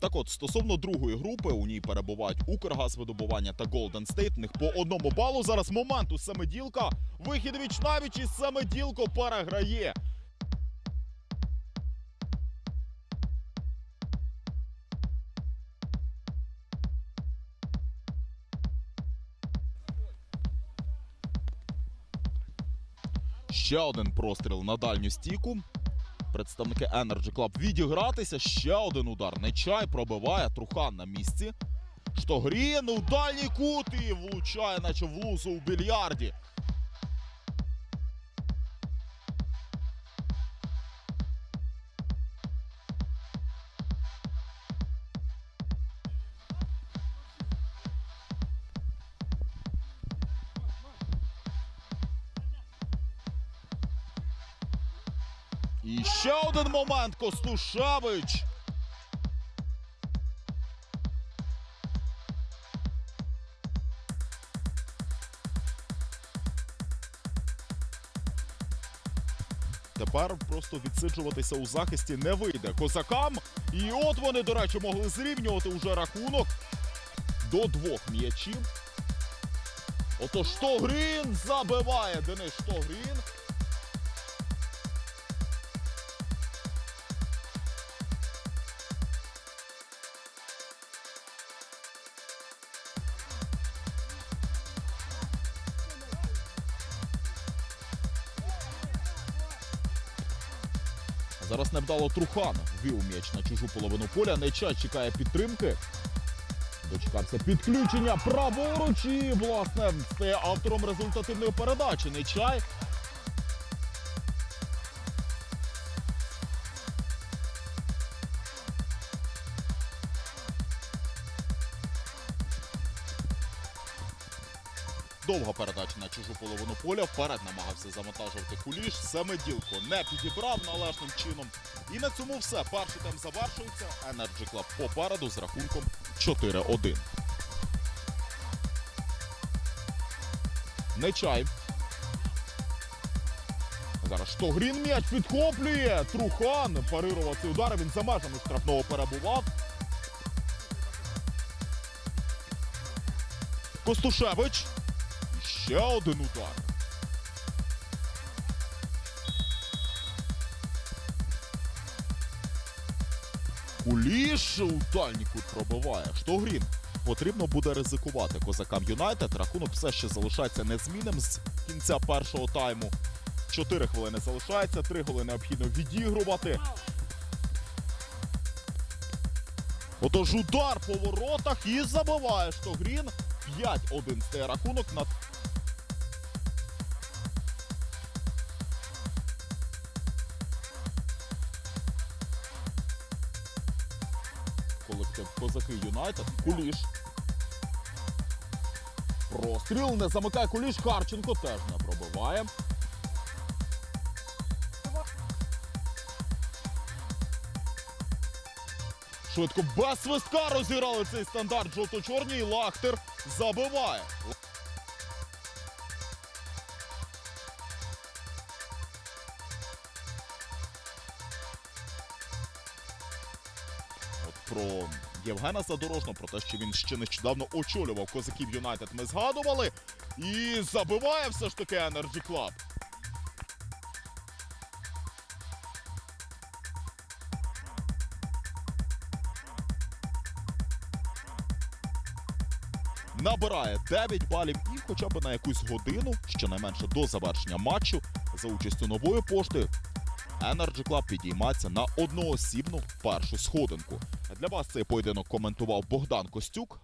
Так от, стосовно другої групи, у ній перебувають Укргазвидобування та Голден Стейт. У них по одному балу. Зараз момент у. Вихід віч навіч і Семиділко переграє. Ще один простріл на дальню стіку. Представники Energy Club відігратися. Ще один удар. Нечай пробиває Трухан на місці. Штогрін у дальній кут і влучає, наче в лузу у більярді. І ще один момент Костушевич. Тепер просто відсиджуватися у захисті не вийде козакам. І от вони, до речі, могли зрівнювати уже рахунок до двох м'ячів. Ото Штогрін забиває Денис Штогрін. Зараз невдало Трухан ввів м'яч на чужу половину поля. Нечай чекає підтримки. Дочекався підключення праворуч і, власне, стає автором результативної передачі. Нечай. Довга передача на чужу половину поля. Вперед намагався завантажувати куліш. Семиділко не підібрав належним чином. І на цьому все. Перший тайм завершується. Energy Club попереду з рахунком 4-1. Нечай. Зараз Штогрін м'яч підхоплює. Трухан парирував цей удар. Він за межами штрафного перебував. Костушевич. Ще один удар. Куліш у дальній кут пробиває. Штогрін. Потрібно буде ризикувати козакам Юнайтед. Рахунок все ще залишається незмінним з кінця першого тайму. Чотири хвилини залишається, три хвилини необхідно відігрувати. Отож удар по воротах і забиває Штогрін. 5-1 стає рахунок на колектив Козаки Юнайтед. Куліш. Простріл не замикає куліш. Харченко теж не пробиває. Швидко без свистка розіграли цей стандарт жовто-чорній. Лахтер забиває. Про Євгена Задорожного, про те, що він ще нещодавно очолював козаків Юнайтед, ми згадували. І забиває все ж таки Energy Club. Набирає 9 балів і хоча б на якусь годину, щонайменше до завершення матчу, за участю нової пошти, Energy Club підіймається на одноосібну першу сходинку. Для вас цей поєдинок коментував Богдан Костюк.